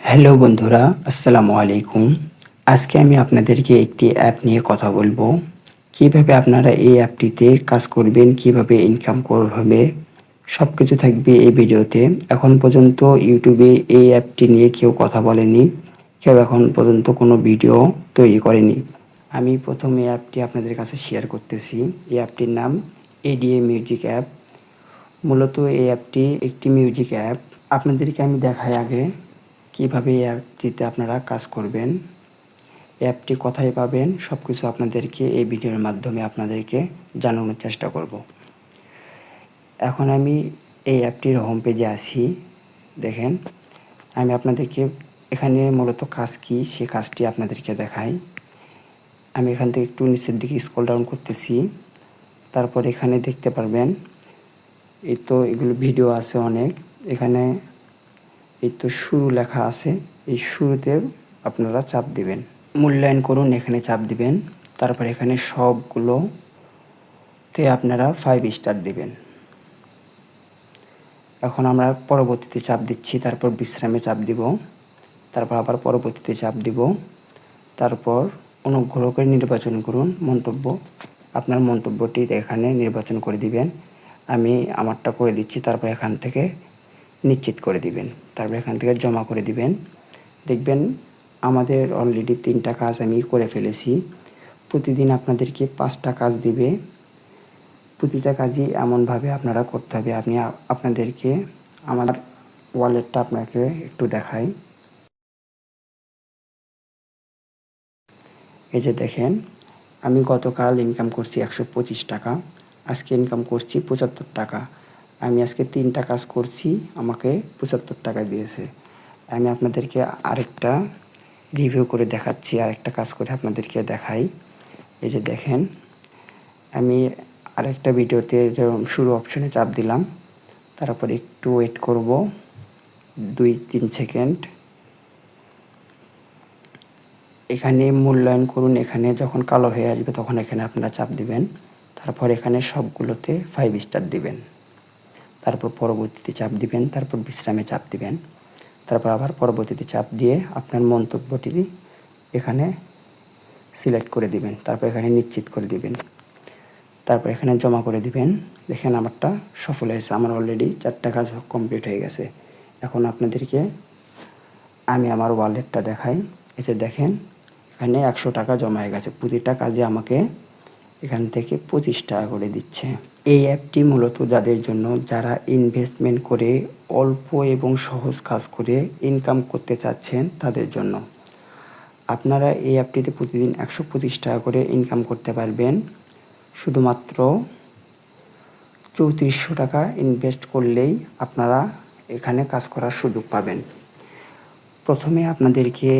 Hello বন্ধুরা, আসসালামু আলাইকুম। আজকে আমি আপনাদেরকে একটি অ্যাপ নিয়ে কথা বলব। কীভাবে আপনারা এই অ্যাপটিতে কাজ করবেন, কীভাবে ইনকাম করবে সব কিছু থাকবে এই ভিডিওতে। এখন পর্যন্ত ইউটিউবে এই অ্যাপটি নিয়ে কেউ কথা বলেনি, কেউ এখন পর্যন্ত কোনো ভিডিও তৈরি করেনি। আমি প্রথম এই অ্যাপটি আপনাদের কাছে শেয়ার করতেছি। এই অ্যাপটির নাম এডিএ মিউজিক অ্যাপ মূলত এই অ্যাপটি একটি মিউজিক অ্যাপ আপনাদেরকে আমি দেখাই আগে। কীভাবে এই অ্যাপটিতে আপনারা কাজ করবেন, অ্যাপটি কোথায় পাবেন সব কিছু আপনাদেরকে এই ভিডিওর মাধ্যমে আপনাদেরকে জানানোর চেষ্টা করব। এখন আমি এই অ্যাপটির হোম পেজে আসি দেখেন। আমি আপনাদেরকে এখানে মূলত কাজ কি, সে কাজটি আপনাদেরকে দেখাই। আমি এখান থেকে একটু নিচের দিকে স্কল ডাউন করতেছি, তারপর এখানে দেখতে পারবেন, এই তো এগুলো ভিডিও আছে অনেক। এখানে এই তো শুরু লেখা আছে। এই শুরুতে আপনারা চাপ দিবেন। মূল্যায়ন করুন, এখানে চাপ দিবেন। তারপর এখানে সবগুলোতে আপনারা ফাইভ স্টার দিবেন। এখন আমরা পরবর্তীতে চাপ দিচ্ছি, তারপর বিশ্রামে চাপ দিব। তারপর আবার পরবর্তীতে চাপ দিব। তারপর অনুগ্রহ করে নির্বাচন করুন। মন্তব্য, আপনার মন্তব্যটি এখানে নির্বাচন করে দিবেন। আমি আমারটা করে দিচ্ছি, তারপর এখান থেকে নিশ্চিত করে দিবেন। তারপর এখান থেকে জমা করে দিবেন। দেখবেন আমাদের অলরেডি তিনটা কাজ আমি করে ফেলেছি। প্রতিদিন আপনাদেরকে পাঁচটা কাজ দিবে। প্রতিটা কাজই এমনভাবে আপনারা করতে হবে। আপনি আপনাদেরকে আমার ওয়ালেটটা আপনাকে একটু দেখাই। এই যে দেখেন, আমি গতকাল ইনকাম করছি একশো পঁচিশ টাকা। আজকে ইনকাম করছি পঁচাত্তর টাকা। আমি আজকে তিনটা কাজ করছি, আমাকে পঁচাত্তর টাকা দিয়েছে। আমি আপনাদেরকে আরেকটা রিভিউ করে দেখাচ্ছি, আরেকটা কাজ করে আপনাদেরকে দেখাই। এই যে দেখেন, আমি আরেকটা ভিডিওতে শুরু অপশনে চাপ দিলাম, তারপর একটু ওয়েট করব, দুই, তিন সেকেন্ড এখানে মূল্যায়ন করুন, এখানে যখন কালো হয়ে আসবে তখন এখানে আপনারা চাপ দিবেন, তারপর এখানে সবগুলোতে ফাইভ স্টার দিবেন। তারপর পরবর্তীতে চাপ দিবেন, তারপর বিশ্রামে চাপ দিবেন। তারপর আবার পরবর্তীতে চাপ দিয়ে আপনার মন্তব্যটি এখানে সিলেক্ট করে দিবেন, তারপর এখানে নিশ্চিত করে দিবেন। তারপর এখানে জমা করে দিবেন, দেখেন আমারটা সফল হয়েছে, আমার অলরেডি চারটা কাজ কমপ্লিট হয়ে গেছে। এখন আপনাদেরকে আমি আমার ওয়ালেটটা দেখাই যে দেখেন, এখানে একশো টাকা জমা হয়ে গেছে, প্রতিটা কাজে আমাকে এখান থেকে পঁচিশ টাকা করে দিচ্ছে। এই অ্যাপটি মূলত যাদের জন্য যারা ইনভেস্টমেন্ট করে অল্প এবং সহজ কাজ করে ইনকাম করতে চাচ্ছেন তাদের জন্য। আপনারা এই অ্যাপটিতে প্রতিদিন একশো পঁচিশ টাকা করে ইনকাম করতে পারবেন। শুধুমাত্র চৌত্রিশশো টাকা ইনভেস্ট করলেই আপনারা এখানে কাজ করার সুযোগ পাবেন। প্রথমে আপনাদেরকে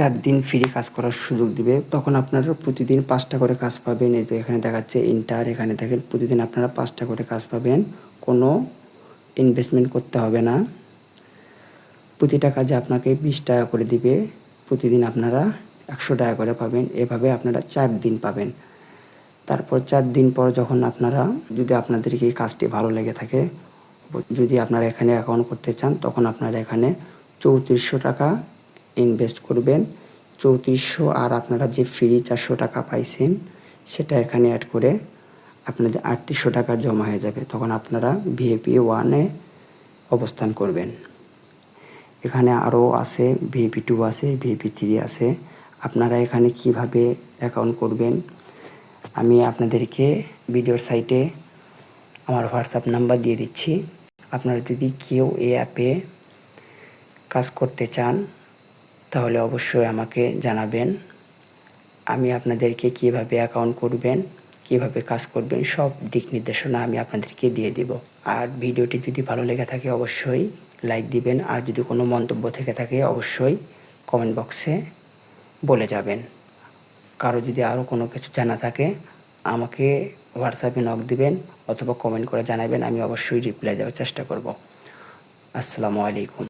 চার দিন ফ্রি কাজ করার সুযোগ দিবে। তখন আপনারা প্রতিদিন পাঁচটা করে কাজ পাবেন। এই তো এখানে দেখাচ্ছে ইন্টার এখানে দেখেন প্রতিদিন আপনারা পাঁচটা করে কাজ পাবেন। কোনো ইনভেস্টমেন্ট করতে হবে না। প্রতিটা কাজে আপনাকে বিশ টাকা করে দিবে। প্রতিদিন আপনারা একশো টাকা করে পাবেন। এভাবে আপনারা চার দিন পাবেন। তারপর চার দিন পর যখন আপনারা যদি আপনাদেরকে এই কাজটি ভালো লেগে থাকে, যদি আপনারা এখানে অ্যাকাউন্ট করতে চান, তখন আপনারা এখানে চৌত্রিশশো টাকা ইনভেস্ট করবেন। চৌত্রিশশো আর আপনারা যে ফ্রি চারশো টাকা পাইছেন, সেটা এখানে অ্যাড করে আপনাদের আটত্রিশশো টাকা জমা হয়ে যাবে। তখন আপনারা ভিএপি ওয়ানে অবস্থান করবেন। এখানে আরও আছে ভিএপি টু আছে ভিএপি থ্রি আছে। আপনারা এখানে কীভাবে অ্যাকাউন্ট করবেন, আমি আপনাদেরকে ভিডিওর সাইটে আমার হোয়াটসঅ্যাপ নাম্বার দিয়ে দিচ্ছি। আপনারা যদি কেউ এই অ্যাপে কাজ করতে চান তাহলে অবশ্যই আমাকে জানাবেন। আমি আপনাদেরকে কীভাবে অ্যাকাউন্ট করবেন, কীভাবে কাজ করবেন, সব দিক নির্দেশনা আমি আপনাদেরকে দিয়ে দিব। আর ভিডিওটি যদি ভালো লেগে থাকে অবশ্যই লাইক দিবেন, আর যদি কোনো মন্তব্য থেকে থাকে অবশ্যই কমেন্ট বক্সে বলে যাবেন। কারও যদি আরও কোনো কিছু জানা থাকে, আমাকে হোয়াটসঅ্যাপে নক দিবেন, অথবা কমেন্ট করে জানাবেন, আমি অবশ্যই রিপ্লাই দেওয়ার চেষ্টা করব। আসসালামু আলাইকুম।